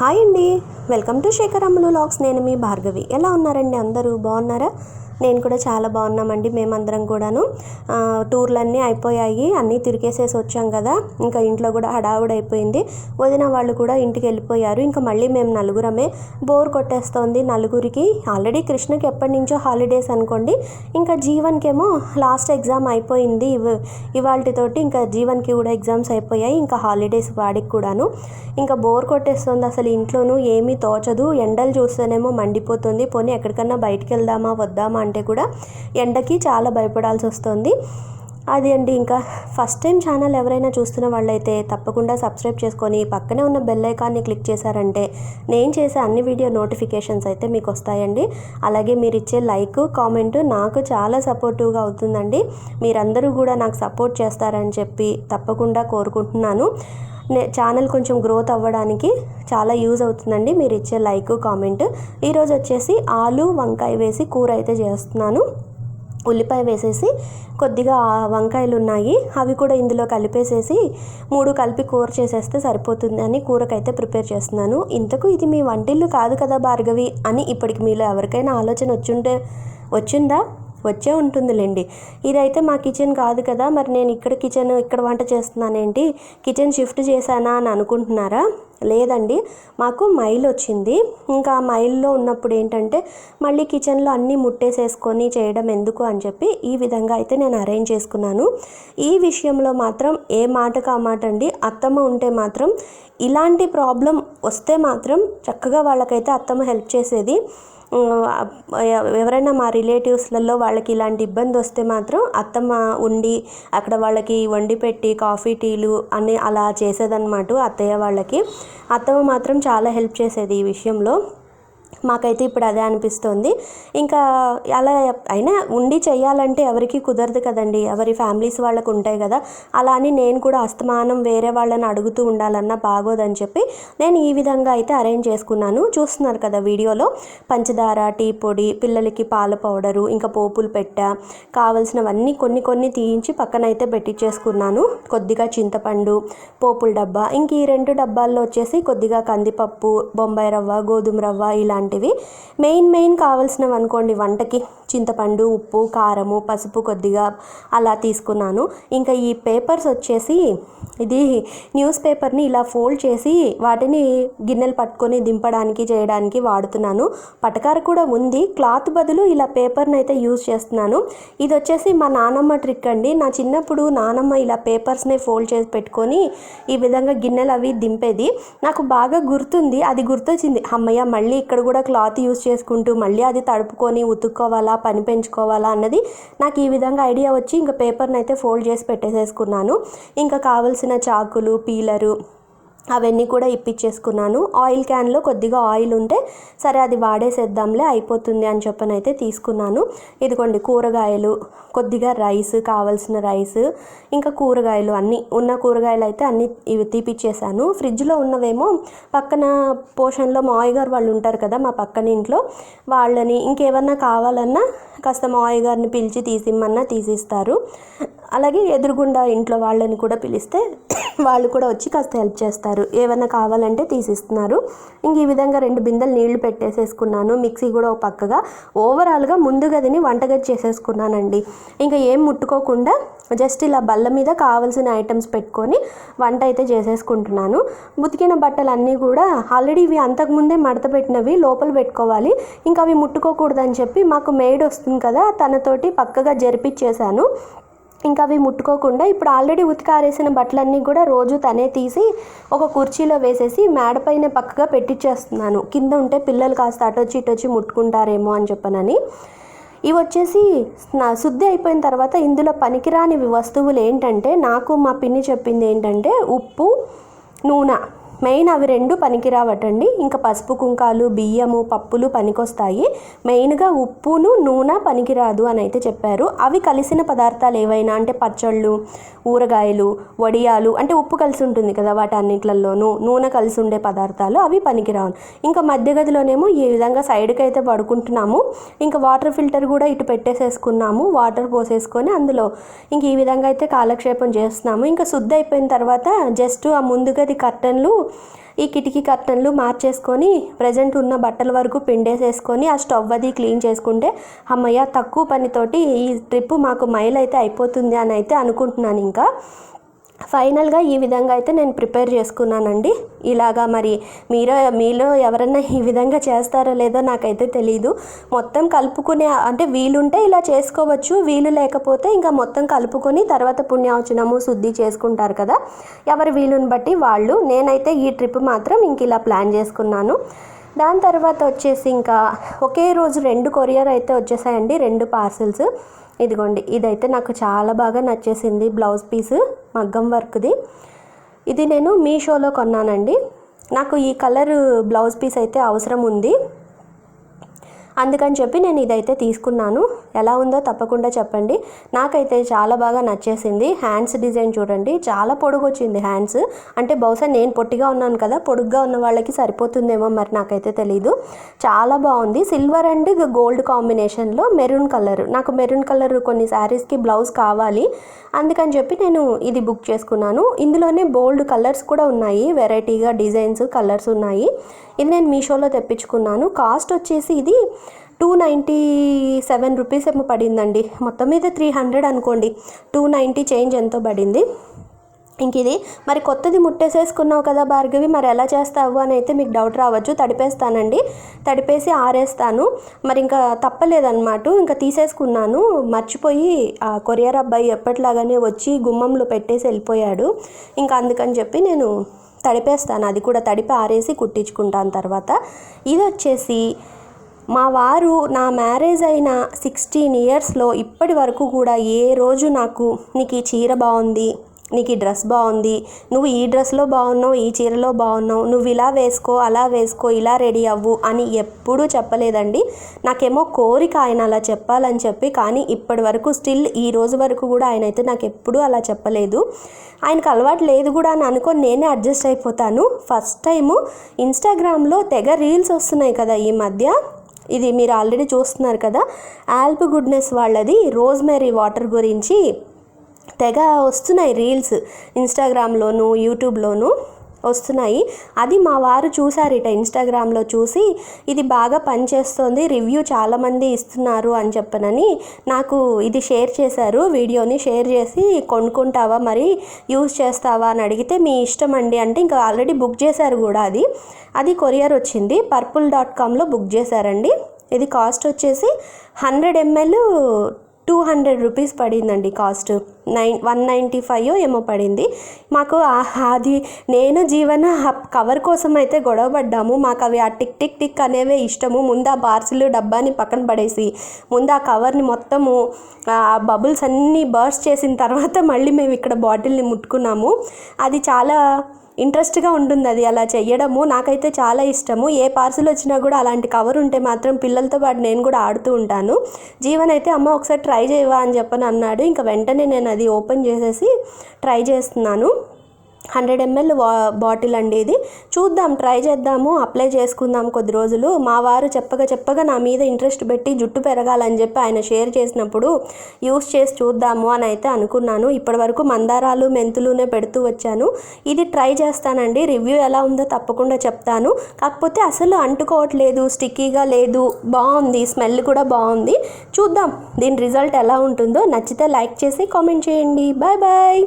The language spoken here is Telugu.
హాయ్ అండి. వెల్కమ్ టు శేఖర్ అమ్మలు లాక్స్ నేను మీ భార్గవి. ఎలా ఉన్నారండి అందరూ? బాగున్నారా? నేను కూడా చాలా బాగున్నామండి మేమందరం కూడాను. టూర్లన్నీ అయిపోయాయి అన్నీ తిరిగేసేసి వచ్చాం కదా. ఇంకా ఇంట్లో కూడా హడావుడి అయిపోయింది. వదిన వాళ్ళు కూడా ఇంటికి వెళ్ళిపోయారు. ఇంకా మళ్ళీ మేము నలుగురమే బోర్ కొట్టేస్తోంది నలుగురికి. ఆల్రెడీ కృష్ణకి ఎప్పటి నుంచో హాలిడేస్ అనుకోండి. ఇంకా జీవన్కేమో లాస్ట్ ఎగ్జామ్ అయిపోయింది ఇవ- ఇవాళతోటి ఇంకా జీవన్కి కూడా ఎగ్జామ్స్ అయిపోయాయి. ఇంకా హాలిడేస్ వాడికి కూడాను. ఇంకా బోర్ కొట్టేస్తుంది అసలు ఇంట్లోనూ ఏమీ తోచదు. ఎండలు చూస్తేనేమో మండిపోతుంది. పోనీ ఎక్కడికన్నా బయటికి వెళ్దామా వద్దామా అంటే కూడా ఎండకి చాలా భయపడాల్సి వస్తుంది. అది అండి. ఇంకా ఫస్ట్ టైం ఛానల్ ఎవరైనా చూస్తున్న వాళ్ళైతే తప్పకుండా సబ్స్క్రైబ్ చేసుకొని పక్కనే ఉన్న బెల్ ఐకాన్ని క్లిక్ చేశారంటే నేను చేసే అన్ని వీడియో నోటిఫికేషన్స్ అయితే మీకు వస్తాయండి. అలాగే మీరు ఇచ్చే లైక్ కామెంట్ నాకు చాలా సపోర్టివ్గా అవుతుందండి. మీరందరూ కూడా నాకు సపోర్ట్ చేస్తారని చెప్పి తప్పకుండా కోరుకుంటున్నాను. ఛానల్ కొంచెం గ్రోత్ అవ్వడానికి చాలా యూజ్ అవుతుందండి. మీరు ఇచ్చే లైక్ కామెంట్. ఈరోజు వచ్చేసి ఆలు వంకాయ వేసి కూర అయితే చేస్తున్నాను. ఉల్లిపాయ వేసేసి కొద్దిగా వంకాయలు ఉన్నాయి. అవి కూడా ఇందులో కలిపేసేసి మూడు కలిపి కూర చేసేస్తే సరిపోతుంది అని కూరకైతే ప్రిపేర్ చేస్తున్నాను. ఇంతకు ఇది మీ వంటిల్లు కాదు కదా భార్గవి అని ఇప్పటికి మీలో ఎవరికైనా ఆలోచన వచ్చుంటే వచ్చిందా? వచ్చే ఉంటుందిలేండి. ఇదైతే మా కిచెన్ కాదు కదా మరి నేను ఇక్కడ కిచెన్ ఇక్కడ వంట చేస్తున్నానేంటి? కిచెన్ షిఫ్ట్ చేశానా అని అనుకుంటున్నారా? లేదండి మాకు మైల్ వచ్చింది. ఇంకా ఆ మైల్లో ఉన్నప్పుడు ఏంటంటే మళ్ళీ కిచెన్లో అన్నీ ముట్టేసేసుకొని చేయడం ఎందుకు అని చెప్పి ఈ విధంగా అయితే నేను అరేంజ్ చేసుకున్నాను. ఈ విషయంలో మాత్రం ఏ మాటకు ఆ మాట అండి. అత్తమ్మ ఉంటే మాత్రం ఇలాంటి ప్రాబ్లం వస్తే మాత్రం చక్కగా వాళ్ళకైతే అత్తమ్మ హెల్ప్ చేసేది. ఎవరైనా మా రిలేటివ్స్లలో వాళ్ళకి ఇలాంటి ఇబ్బంది వస్తే మాత్రం అత్తమ్మ ఉండి అక్కడ వాళ్ళకి వండి పెట్టి కాఫీ టీలు అని అలా చేసేదన్నమాట అత్తయ్య వాళ్ళకి. అత్తమ్మ మాత్రం చాలా హెల్ప్ చేసేది ఈ విషయంలో. మాకైతే ఇప్పుడు అదే అనిపిస్తుంది. ఇంకా అలా అయినా ఉండి చేయాలంటే ఎవరికి కుదరదు కదండి. ఎవరి ఫ్యామిలీస్ వాళ్ళకు ఉంటాయి కదా. అలా అని నేను కూడా అస్తమానం వేరే వాళ్ళని అడుగుతూ ఉండాలన్నా బాగోదని చెప్పి నేను ఈ విధంగా అయితే అరేంజ్ చేసుకున్నాను. చూస్తున్నారు కదా వీడియోలో. పంచదార టీ పొడి పిల్లలకి పాల పౌడరు ఇంకా పోపులు పెట్ట కావలసినవన్నీ కొన్ని కొన్ని తీయించి పక్కన అయితే పెట్టించేసుకున్నాను కొద్దిగా చింతపండు పోపుల డబ్బా ఇంక ఈ రెండు డబ్బాల్లో వచ్చేసి కొద్దిగా కందిపప్పు బొంబాయి రవ్వ గోధుమ రవ్వ ఇలా ఇలాంటివి. మెయిన్ మెయిన్ కావాల్సినవి అనుకోండి. వంటకి చింతపండు ఉప్పు కారము పసుపు కొద్దిగా అలా తీసుకున్నాను. ఇంకా ఈ పేపర్స్ వచ్చేసి ఇది న్యూస్ పేపర్ని ఇలా ఫోల్డ్ చేసి వాటిని గిన్నెలు పట్టుకొని దింపడానికి చేయడానికి వాడుతున్నాను. పటకార కూడా ఉంది. క్లాత్ బదులు ఇలా పేపర్ని అయితే యూజ్ చేస్తున్నాను. ఇది వచ్చేసి మా నానమ్మ ట్రిక్ అండి. నా చిన్నప్పుడు నానమ్మ ఇలా పేపర్స్ని ఫోల్డ్ చేసి పెట్టుకొని ఈ విధంగా గిన్నెలు అవి దింపేది. నాకు బాగా గుర్తుంది. అది గుర్తొచ్చింది. అమ్మయ్య మళ్ళీ ఇక్కడ కూడా క్లాత్ యూజ్ చేసుకుంటూ మళ్ళీ అది తడుపుకొని ఉతుక్కోవాలా పని పెంచుకోవాలా అన్నది నాకు ఈ విధంగా ఐడియా వచ్చి ఇంకా పేపర్ని అయితే ఫోల్డ్ చేసి పెట్టేసేసుకున్నాను. ఇంకా కావలసిన చాకులు పీలరు అవన్నీ కూడా ఇప్పించేసుకున్నాను ఆయిల్ క్యాన్లో కొద్దిగా ఆయిల్ ఉంటే సరే అది వాడేసేద్దాంలే అయిపోతుంది అని చెప్పని అయితే తీసుకున్నాను. ఇదిగోండి కూరగాయలు కొద్దిగా రైస్ కావాల్సిన రైస్ ఇంకా కూరగాయలు అన్నీ ఉన్న కూరగాయలు అయితే అన్నీ ఇవి తీపిచ్చేసాను. ఫ్రిడ్జ్లో ఉన్నవేమో పక్కన పోర్షన్లో మా గారు వాళ్ళు ఉంటారు కదా మా పక్కన ఇంట్లో వాళ్ళని ఇంకేమన్నా కావాలన్నా కాస్త మా గారిని పిలిచి తీసిమ్మన్నా తీసిస్తారు. అలాగే ఎదురుగుండా ఇంట్లో వాళ్ళని కూడా పిలిస్తే వాళ్ళు కూడా వచ్చి కాస్త హెల్ప్ చేస్తారు. ఏమైనా కావాలంటే తీసిస్తున్నారు. ఇంక ఈ విధంగా రెండు బిందెలు నీళ్ళు పెట్టేసేసుకున్నాను. మిక్సీ కూడా ఒక పక్కగా ఓవరాల్గా ముందు గదిని వంటగది చేసేసుకున్నానండి. ఇంకా ఏం ముట్టుకోకుండా జస్ట్ ఇలా బల్ల మీద కావాల్సిన ఐటమ్స్ పెట్టుకొని వంట అయితే చేసేసుకుంటున్నాను. ఉతికిన బట్టలు అన్నీ కూడా ఆల్రెడీ ఇవి అంతకుముందే మడత పెట్టినవి లోపల పెట్టుకోవాలి. ఇంకా అవి ముట్టుకోకూడదని చెప్పి మాకు మేడ్ వస్తుంది కదా తనతోటి పక్కగా జరిపించేశాను ఇంకా అవి ముట్టుకోకుండా ఇప్పుడు ఆల్రెడీ ఉతికారేసిన బట్టలన్నీ కూడా రోజు తనే తీసి ఒక కుర్చీలో వేసేసి మేడపైన పక్కగా పెట్టించేస్తున్నాను కింద ఉంటే పిల్లలు కాస్త అటొచ్చి ఇటొచ్చి ఇటు వచ్చి ముట్టుకుంటారేమో అని చెప్పనని. ఇవి వచ్చేసి నా శుద్ధి అయిపోయిన తర్వాత ఇందులో పనికిరాని వస్తువులు ఏంటంటే నాకు మా పిన్ని చెప్పింది ఏంటంటే ఉప్పు నూనె. మెయిన్ అవి రెండు పనికిరావటండి. ఇంకా పసుపు కుంకాలు బియ్యము పప్పులు పనికొస్తాయి. మెయిన్గా ఉప్పును నూనె పనికిరాదు అని అయితే చెప్పారు. అవి కలిసిన పదార్థాలు ఏవైనా అంటే పచ్చళ్ళు ఊరగాయలు వడియాలు అంటే ఉప్పు కలిసి ఉంటుంది కదా వాటి అన్నిట్లలోనూ నూనె కలిసి ఉండే పదార్థాలు అవి పనికిరావు. ఇంకా మధ్య గదిలోనేమో ఈ విధంగా సైడ్కి అయితే పడుకుంటున్నాము. ఇంకా వాటర్ ఫిల్టర్ కూడా ఇటు పెట్టేసేసుకున్నాము. వాటర్ పోసేసుకొని అందులో ఇంక ఈ విధంగా అయితే కాలక్షేపం చేస్తున్నాము. ఇంకా శుద్ధి అయిపోయిన తర్వాత జస్ట్ ఆ ముందు గది కర్టన్లు ఈ కిటికీ కర్టన్లు మార్చేసుకొని ప్రజెంట్ ఉన్న బట్టల వరకు పిండేసేసుకొని ఆ స్టవ్ అది క్లీన్ చేసుకుంటే అమ్మయ్య తక్కువ పనితోటి ఈ ట్రిప్ మాకు మైల్ అయితే అయిపోతుంది అని అయితే అనుకుంటున్నాను ఇంకా. ఫైనల్గా ఈ విధంగా అయితే నేను ప్రిపేర్ చేసుకున్నానండి. ఇలాగా మరి మీరు మీలో ఎవరన్నా ఈ విధంగా చేస్తారో లేదో నాకైతే తెలీదు. మొత్తం కలుపుకునే అంటే వీలుంటే ఇలా చేసుకోవచ్చు వీలు లేకపోతే ఇంకా మొత్తం కలుపుకొని తర్వాత పుణ్యావచనము శుద్ధి చేసుకుంటారు కదా. ఎవరి వీలుని బట్టి వాళ్ళు. నేనైతే ఈ ట్రిప్ మాత్రం ఇంక ఇలా ప్లాన్ చేసుకున్నాను. దాని తర్వాత వచ్చేసి ఇంకా ఒకే రోజు రెండు కొరియర్ అయితే వచ్చేసాయండి రెండు పార్సిల్స్. ఇదిగోండి ఇదైతే నాకు చాలా బాగా నచ్చేసింది బ్లౌజ్ పీస్ మగ్గం వర్క్ది. ఇది నేను మీషోలో కొన్నానండి. నాకు ఈ కలర్ బ్లౌజ్ పీస్ అయితే అవసరం ఉంది. అందుకని చెప్పి నేను ఇదైతే తీసుకున్నాను. ఎలా ఉందో తప్పకుండా చెప్పండి. నాకైతే చాలా బాగా నచ్చేసింది. హ్యాండ్స్ డిజైన్ చూడండి. చాలా పొడుగు వచ్చింది హ్యాండ్స్. అంటే బహుశా నేను పొట్టిగా ఉన్నాను కదా పొడుగ్గా ఉన్న వాళ్ళకి సరిపోతుందేమో మరి నాకైతే తెలీదు. చాలా బాగుంది. సిల్వర్ అండ్ గోల్డ్ కాంబినేషన్లో మెరూన్ కలర్. నాకు మెరూన్ కలర్ కొన్ని శారీస్కి బ్లౌజ్ కావాలి. అందుకని చెప్పి నేను ఇది బుక్ చేసుకున్నాను. ఇందులోనే బోల్డ్ కలర్స్ కూడా ఉన్నాయి. వెరైటీగా డిజైన్స్ కలర్స్ ఉన్నాయి. ఇది నేను మీషోలో తెప్పించుకున్నాను. కాస్ట్ వచ్చేసి ఇది టూ నైంటీ సెవెన్ రూపీస్ ఏమో పడిందండి. మొత్తం మీద త్రీ హండ్రెడ్ అనుకోండి. టూ నైంటీ చేంజ్ ఎంతో పడింది. ఇంక ఇది మరి కొత్తది ముట్టేసేసుకున్నావు కదా భార్గవి మరి ఎలా చేస్తావు అని అయితే మీకు డౌట్ రావచ్చు. తడిపేస్తానండి. తడిపేసి ఆరేస్తాను. మరి ఇంకా తప్పలేదన్నమాట. ఇంకా తీసేసుకున్నాను. మర్చిపోయి ఆ కొరియర్ అబ్బాయి ఎప్పటిలాగానే వచ్చి గుమ్మంలో పెట్టేసి వెళ్ళిపోయాడు. ఇంకా అందుకని చెప్పి నేను తడిపేస్తాను. అది కూడా తడిపి ఆరేసి కుట్టించుకుంటాను తర్వాత. ఇది వచ్చేసి మా వారు నా మ్యారేజ్ అయిన సిక్స్టీన్ ఇయర్స్లో ఇప్పటి వరకు కూడా ఏ రోజు నాకు నీకు ఈ చీర బాగుంది నీకు ఈ డ్రెస్ బాగుంది నువ్వు ఈ డ్రెస్లో బాగున్నావు ఈ చీరలో బాగున్నావు నువ్వు ఇలా వేసుకో అలా వేసుకో ఇలా రెడీ అవ్వు అని ఎప్పుడూ చెప్పలేదండి. నాకేమో కోరిక ఆయన అలా చెప్పాలని చెప్పి కానీ ఇప్పటి వరకు స్టిల్ ఈ రోజు వరకు కూడా ఆయన అయితే నాకు ఎప్పుడూ అలా చెప్పలేదు. ఆయనకు అలవాటు లేదు కూడా అని అనుకొని నేనే అడ్జస్ట్ అయిపోతాను. ఫస్ట్ టైము ఇన్స్టాగ్రామ్లో తెగ రీల్స్ వస్తున్నాయి కదా ఈ మధ్య. ఇది మీరు ఆల్రెడీ చూస్తున్నారు కదా ఆల్ప్ గుడ్నెస్ వాళ్ళది రోజ్మెరీ వాటర్ గురించి తెగ వస్తున్నాయి రీల్స్ ఇన్స్టాగ్రామ్లోను యూట్యూబ్లోను. వస్తున్నాయి. అది మా వారు చూసారిట ఇన్స్టాగ్రామ్లో చూసి ఇది బాగా పనిచేస్తుంది రివ్యూ చాలామంది ఇస్తున్నారు అని చెప్పనని నాకు ఇది షేర్ చేశారు. వీడియోని షేర్ చేసి కొనుక్కుంటావా మరి? యూజ్ చేస్తావా? అని అడిగితే మీ ఇష్టం అండి అంటే ఇంకా ఆల్రెడీ బుక్ చేశారు కూడా అది. అది కొరియర్ వచ్చింది. పర్పుల్ డాట్ కామ్లో బుక్ చేశారండి. ఇది కాస్ట్ వచ్చేసి hundred ML two hundred rupees పడిందండి cost. Nine one ninety five ఏమో పడింది. మాకు అది నేను జీవన కవర్ కోసం అయితే గొడవ పడ్డాము. మాకు అవి ఆ టిక్ టిక్ టిక్ అనేవే ఇష్టము. ముందు ఆ బార్సులు డబ్బాని పక్కన పడేసి ముందు ఆ కవర్ని మొత్తము ఆ బబుల్స్ అన్నీ బర్స్ట్ చేసిన తర్వాత మళ్ళీ మేము ఇక్కడ బాటిల్ని ముట్టుకున్నాము. అది చాలా ఇంట్రెస్ట్గా ఉంటుంది అది అలా చెయ్యడము నాకైతే చాలా ఇష్టము. ఏ పార్సిల్ వచ్చినా కూడా అలాంటి కవర్ ఉంటే మాత్రం పిల్లలతో పాటు నేను కూడా ఆడుతూ ఉంటాను. జీవన్ అయితే అమ్మ ఒకసారి ట్రై చేయవా? అని చెప్పని అన్నాడు. ఇంకా వెంటనే నేను అది ఓపెన్ చేసేసి ట్రై చేస్తున్నాను. హండ్రెడ్ ఎంఎల్ వా బాటిల్ అండి ఇది చూద్దాం ట్రై చేద్దాము అప్లై చేసుకుందాం కొద్ది రోజులు. మా వారు చెప్పగా చెప్పగా నా మీద ఇంట్రెస్ట్ పెట్టి జుట్టు పెరగాలని చెప్పి ఆయన షేర్ చేసినప్పుడు యూస్ చేసి చూద్దాము అని అయితే అనుకున్నాను. ఇప్పటివరకు మందారాలు మెంతులునే పెడుతూ వచ్చాను. ఇది ట్రై చేస్తానండి. రివ్యూ ఎలా ఉందో తప్పకుండా చెప్తాను. కాకపోతే అసలు అంటుకోవట్లేదు స్టిక్కీగా లేదు బాగుంది స్మెల్ కూడా బాగుంది. చూద్దాం దీని రిజల్ట్ ఎలా ఉంటుందో. నచ్చితే లైక్ చేసి కామెంట్ చేయండి. Bye bye.